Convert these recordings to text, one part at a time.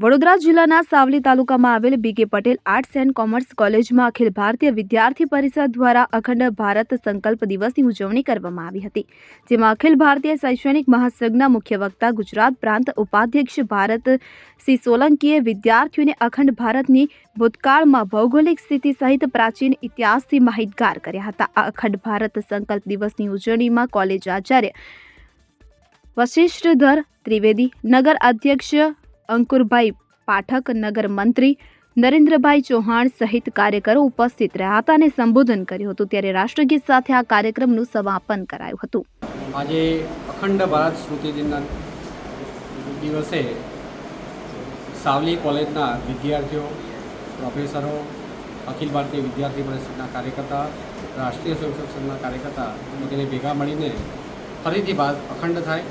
વડોદરા જિલ્લાના સાવલી તાલુકામાં આવેલ BK Patel arts and commerce કોલેજમાં અખિલ ભારતીય વિદ્યાર્થી પરિષદ દ્વારા અખંડ ભારત સંકલ્પ દિવસની ઉજવણી કરવામાં આવી હતી, જેમાં અખિલ ભારતીય શૈક્ષણિક મહાસંઘના મુખ્ય વક્તા, ગુજરાત પ્રાંત ઉપાધ્યક્ષ ભારત સિંહ સોલંકીએ વિદ્યાર્થીઓને અખંડ ભારતની ભૂતકાળમાં ભૌગોલિક સ્થિતિ સહિત પ્રાચીન ઇતિહાસથી માહિતગાર કર્યા હતા. આ અખંડ ભારત સંકલ્પ દિવસની ઉજવણીમાં કોલેજ આચાર્ય વશિષ્ઠધર ત્રિવેદી, નગર અધ્યક્ષ અંકુરભાઈ પાઠક, નગર મંત્રી નરેન્દ્રભાઈ ચૌહાણ સહિત કાર્યકરો ઉપસ્થિત રહ્યા હતા અને સંબોધન કર્યું હતું. ત્યારે રાષ્ટ્રગીત સાથે આ કાર્યક્રમનું સમાપન કરાયું હતું. આજે અખંડ ભારત સ્મૃતિ દિનના દિવસે સાવલી કોલેજના વિદ્યાર્થીઓ, પ્રોફેસરો, અખિલ ભારતીય વિદ્યાર્થી પરિષદના કાર્યકર્તા, રાષ્ટ્રીય સ્વયંસેવક સંઘના કાર્યકર્તા વગેરે ભેગા મળીને ફરીથી ભારત અખંડ થાય.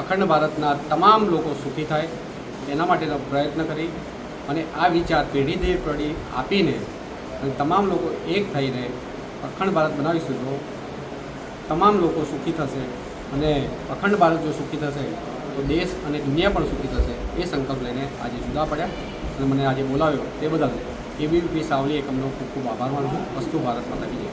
અખંડ ભારતના તમામ લોકો સુખી થાય. એના માટેનો પ્રયત્ન કરી અને આ વિચાર પેઢી દર પેઢી આપીને અને તમામ લોકો એક થઈને અખંડ ભારત બનાવીશું તો તમામ લોકો સુખી થશે અને અખંડ ભારત જો સુખી થશે, તો દેશ અને દુનિયા પણ સુખી થશે એ સંકલ્પ લઈને આજે જુદા પડ્યા અને મને આજે બોલાવ્યો તે બદલ એબીપી સાવલી એકમનો ખૂબ ખૂબ આભાર માનું છું. વસ્તુ ભારત માતા કી જય.